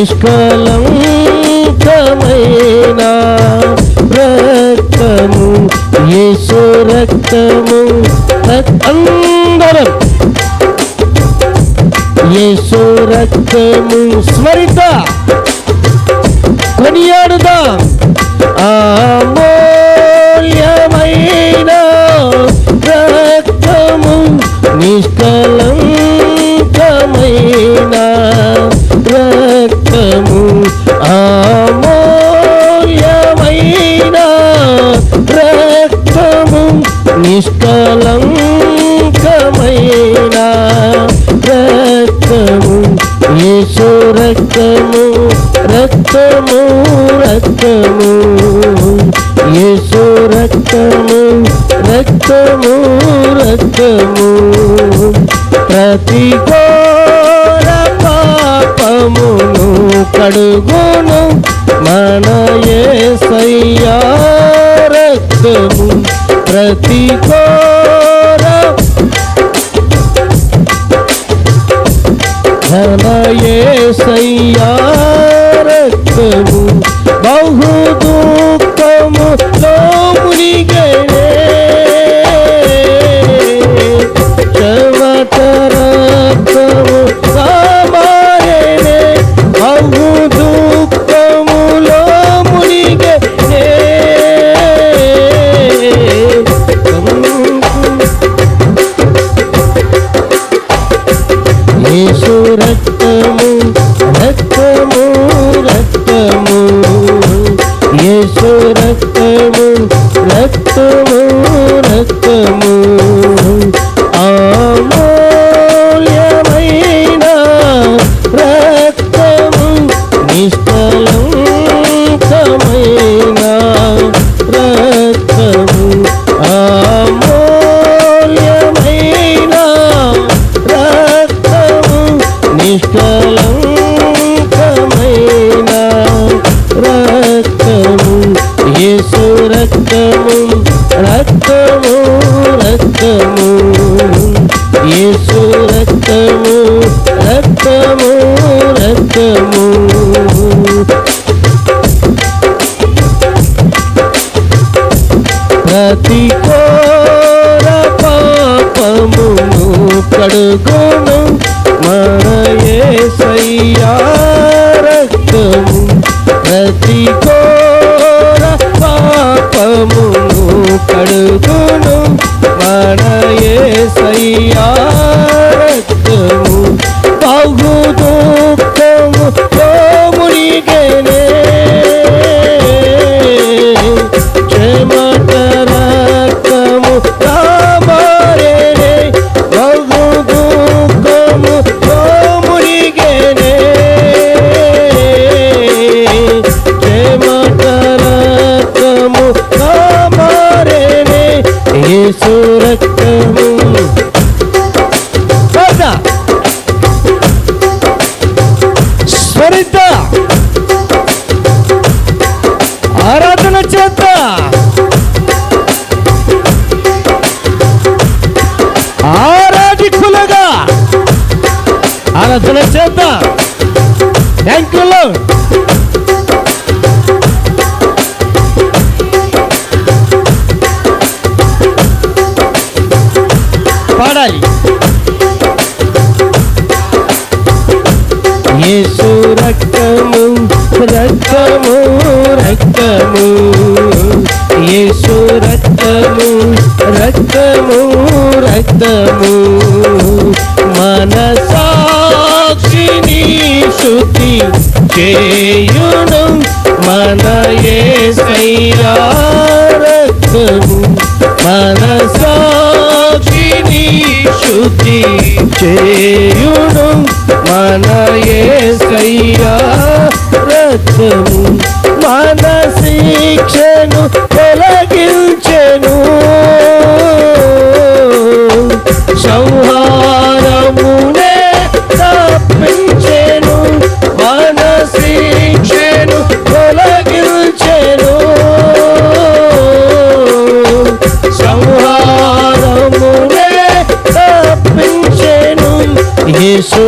నిష్కలంకమైన రక్తము యేసు రక్తము. అందరం యేసు రక్తము స్మరిత కొనియాడుదా. అమూల్యమైన రక్తము రక్తము రక్తము యేసు రక్తము రక్తము రక్తము. ప్రతి ఘోర పాపమును కడుగును మన యేసయ్యా రక్తము. ప్రతి ఘోర सैया रखू बहु दुखम लोमरी गणे। चमतर समारे बहु दुखम लोमरी गणे। सूरज అతి కోర పాపమును కడుగును. మన యేసయ్యా రక్తము. ప్రతి కోర పాపమును కడుగును. మన యేసయ్యా యేసు రక్తము రక్తము రక్తము. మన సాక్షిని శుద్ధి చేయును. మన ఏ రక్తము. మన సాక్షిని శుద్ధి చేయును. మన ఏ రక్తము. యేసు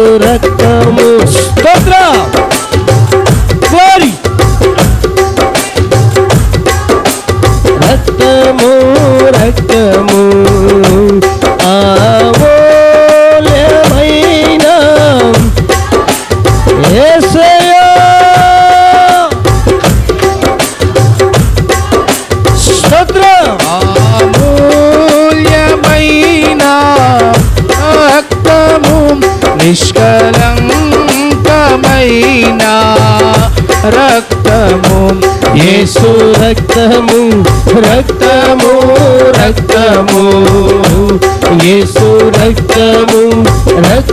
కలంకమైన రక్తము. యేసు రక్తము రక్తము రక్తము. యేసు రక్తము రక్త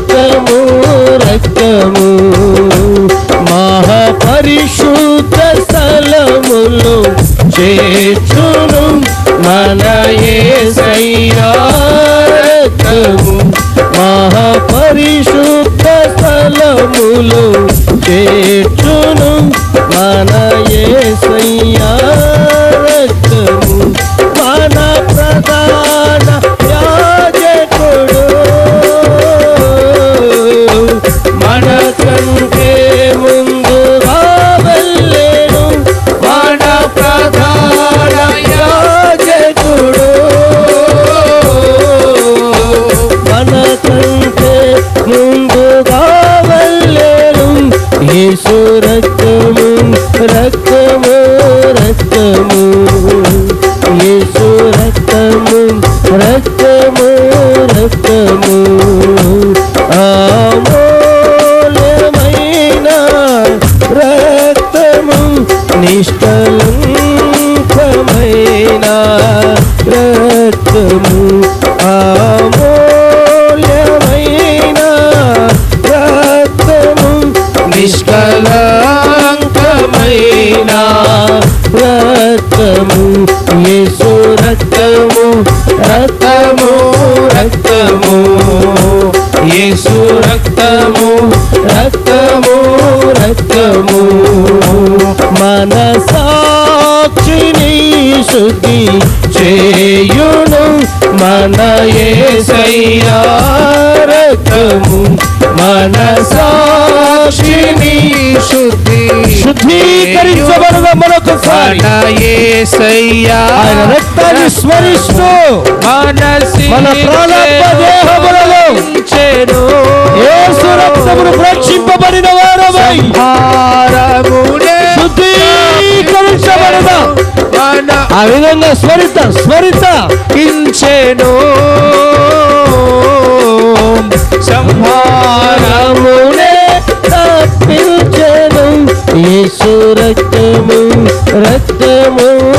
యేసు రక్తము రక్తము రక్తము. మన సాక్షిని శుద్ధి చేయును మన యేసయ్యా రక్తము. మన సాక్షిని శుద్ధి శుద్ధీకరించబడిన మరొకసారి. ఆయన రక్తాన్ని స్మరిస్తూ మన ప్రాణాత్మ దేహములలో చెడు యేసు రక్తమును ప్రేక్షింపబడిన వారమై హారమునే శుద్ధీకరించబడిన. ఆ విధంగా స్మరిత స్మరిత. కించెను. సంహారమునే తప్పించెను. యేసు రక్తము రక్తము.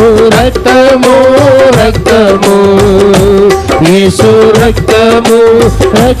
యేసు రక్తము రక్త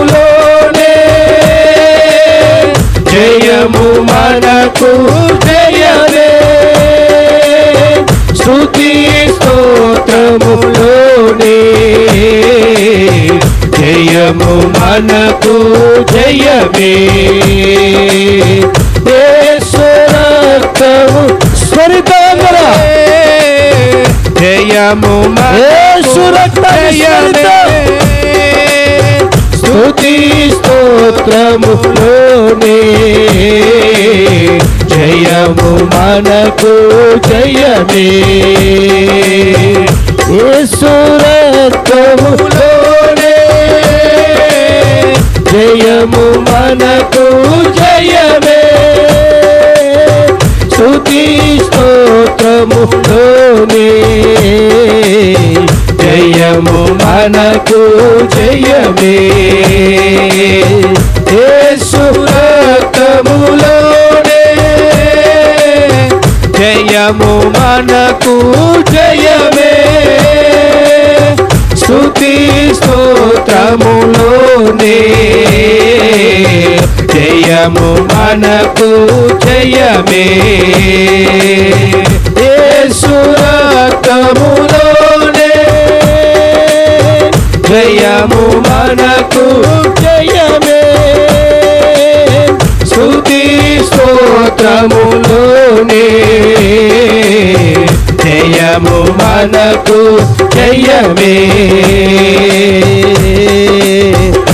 జయము మనకు జయమే. యేసు రక్తము స్వరితంగర జయము. స్తుతి స్తోత్రములోనే జయము మనకు జయమే. యేసు జయము మనకు జయమే. స్తుతి స్తోత్రము జయము మనకు జయమే. సురతములోనే జయము మనకు జయమే. స్తుతి స్తోత్రములోనే జయము మనకు జయమే. యేసు జయము మనకు జయమే. స్తుతి స్తోత్రములోనే. జయము మనకు జయమే.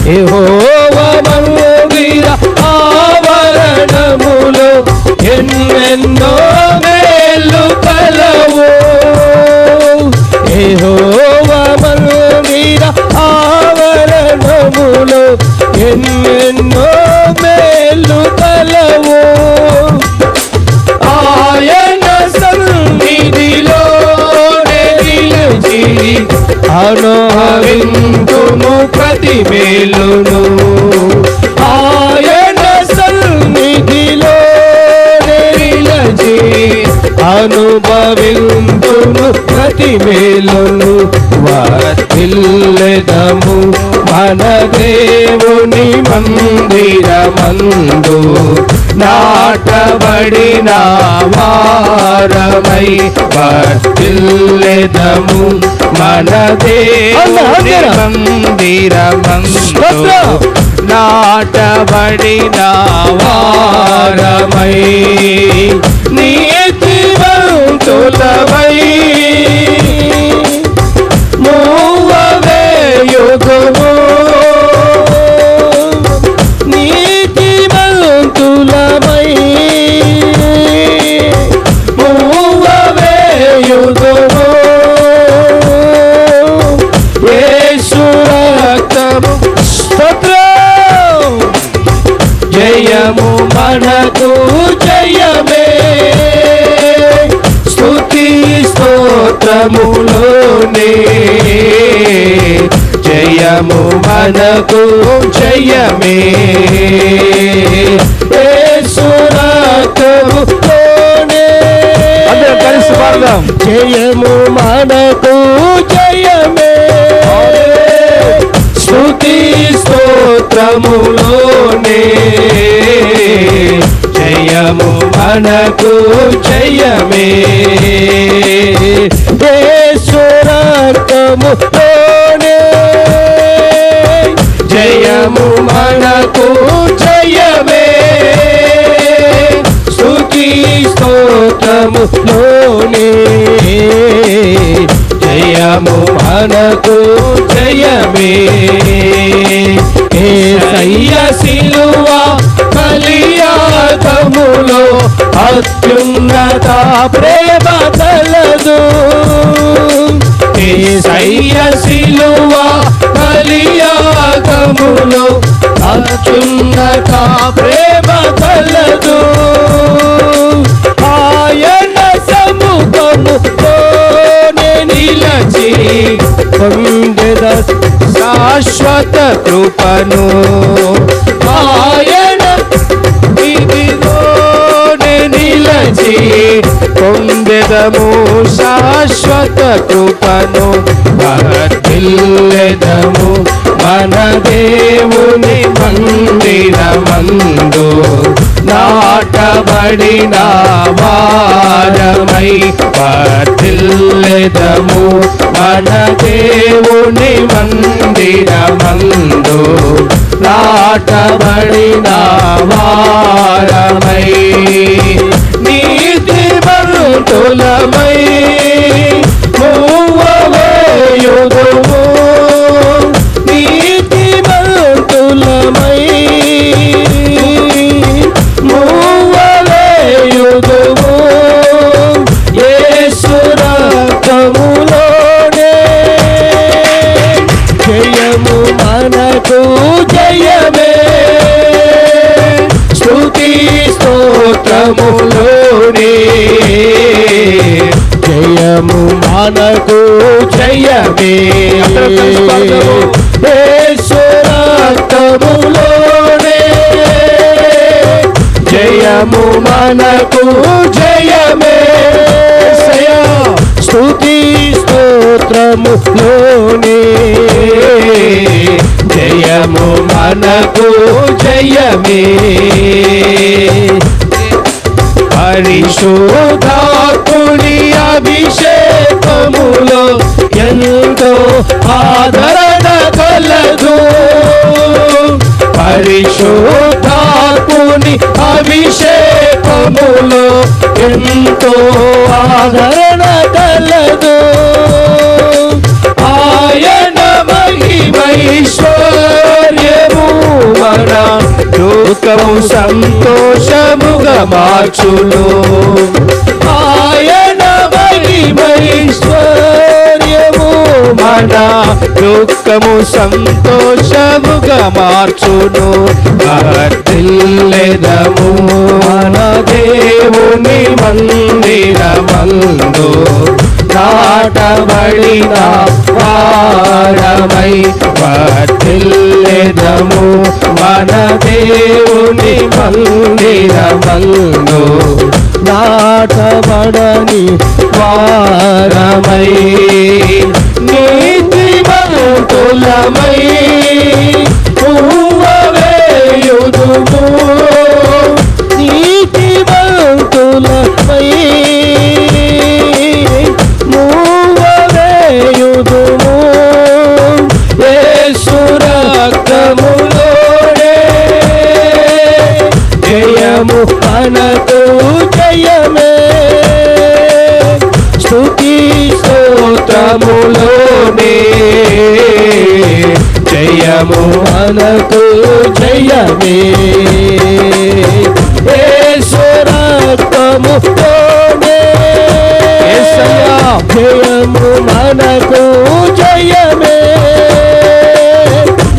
యెహోవా ఆవరణములో ఎన్నెన్నో మేలు కలవు. యెహోవా ఆవరణములో ఎన్నెన్నో మేలు కలవు. ఆయన సన్నిధిలో నిలిచి ప్రతి మేలును ఆయన సన్నిధిలో నిలిచి అనుభవింతుము ప్రతి మేలును వర్తిల్లెదము మన దేవుని మందిరమందు. నాటబడిన వారమై వర్తిల్లెదము మన దేవుని మందిరమందు. నాటబడిన వారమై నీతివంతులమై మూవవే మనకు జయమే. రక్తములోనే అందరం కలిసి పాడదాం. జయము మనకు జయమే. స్తుతి స్తోత్రములోనే. జయము మనకు జయమే. ఈశ్వరార్థములోనే జయము మనకు జయమే. స్తుతి స్తోత్రములోనే జయము మనకు జయమే. ఏసయ్య సిలువ కలియాగములో అత్యున్నత ప్రేమ కలదు. ఏసయ్య సిలువ కలియాగములో అత్యున్నత ప్రేమ కలదు. ఆయన సముఖములోనే నిలచి పొందెద శాశ్వత కృపను. ఆయన ఇదిగోనే నిలచి పొందెదము శాశ్వత కృపను. వర్ధిల్లెదము మన దేవుని మందిరమందు నాటబడిన వారమై పతిల్లెదము మన దేవుని మందిరమందు నాటబడిన వారమై నీతి బంతులమై యేసురక్తములోనే జయము మనకు జయమే. స్తుతి స్తోత్రములోనే. జయము మనకు జయమే. పరిశోధాకుని పరిశోధాత్ముని అభిషేకములో ఎంతో ఆదరణ కలదు. పరిశోధాత్ముని అభిషేకములో ఎంతో ఆదరణ కలదు. ఆయన మహిమైశ్వర్యము మన దుఃఖము సంతోషముగా మార్చును. ఆయన మహిమైశ్వర్ మన దుఃఖము సంతోషముగా మార్చును. వర్ధిల్లెదము మన దేవుని మందిరమందు నాటబడిన వారమై వర్ధిల్లెదము మన దేవుని మందిరమందు నాటబడని వారమై నీతిమంతులమై పూవవేయుదుము నీతిమంతులమై జయము మనకు జయమే. యేసయ్యా. జయము మనకు జయమే.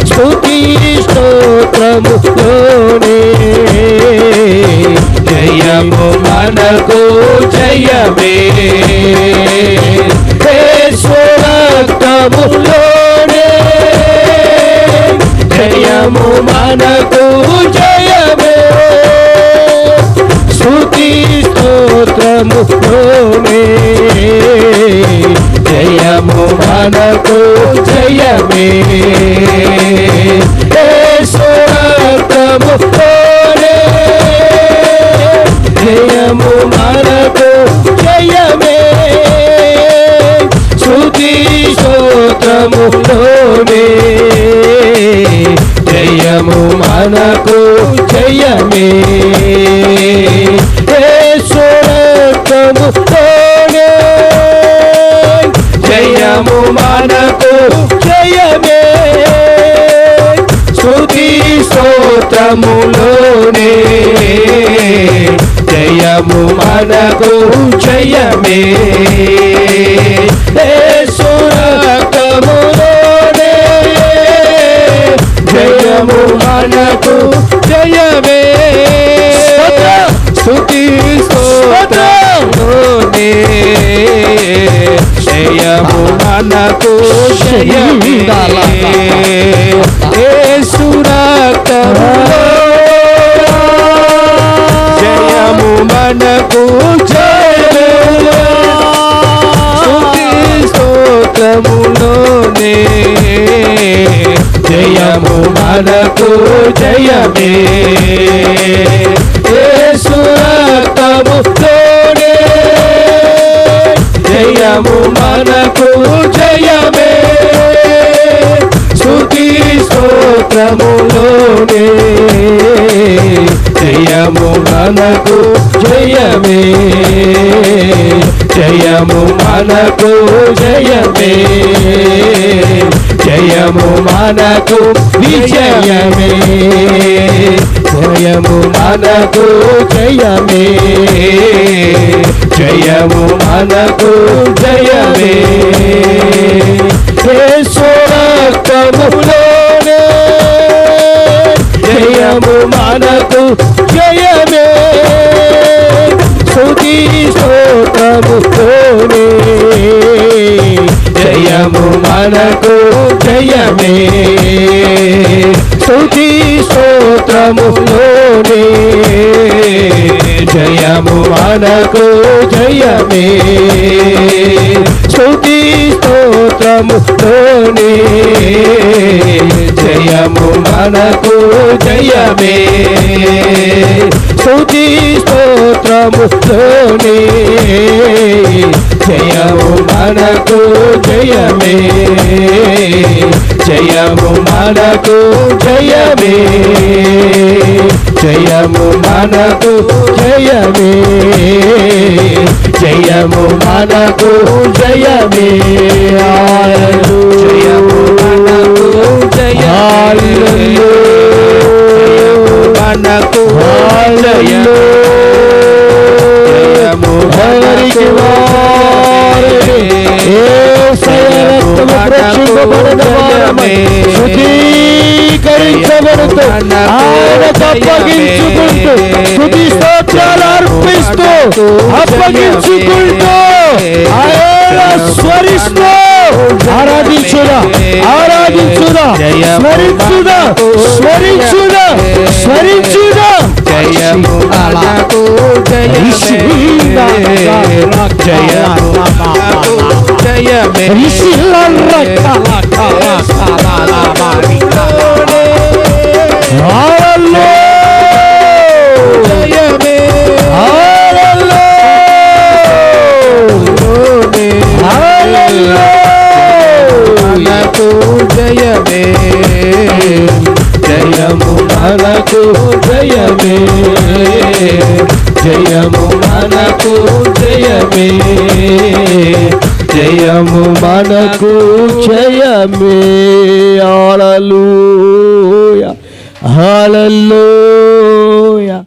స్తుతి స్తోత్రములోనే జయము మనకు జయమే. ఈశ్వరత్వములోనే మనకు జయమే. స్థుతి స్తోత్రము జయము మనకు జయమే. సురతము జయము మనకు జయమే. స్థుతి స్తోత్రము మనకు జయమే. యేసు రక్తముతోనే జయము మనకు జయమే. శృతి స్తోత్రములోనే. జయము మనకు జయమే. మనకు జయమే. స్తుతి స్తోత్రములోనే జయము మనకు జయమే. యేసు రక్తములో జయము మనకు జయమే. యేసు రక్తములోనే జయము మనకు జయమే. స్తుతి స్తోత్రములోనే జయము మనకు జయమే. జయము మనకు జయమే. జయము మనకు విజయమే. జయము మనకు జయమే. జయము మనకు జయమే. యేసు రక్తములోనే జయము మనకు జయమే స్తుతి స్తోత్రములోనే జయము మనకు జయమే. స్తుతి స్తోత్రములోనే జయము మనకు జయమే. స్తుతి స్తోత్రములోనే జయము మనకు జయమే. జయము మనకు జయమే. జయము మనకు జయమే. జయము మనకు జయమే. అప్పగించుకుంటూ ఆయన స్మరిస్తూ ఆరాధించుదా ఆరాధించుదా స్మరించుదా స్మరించుదా స్మరించుదా. జయము మనకు జయమే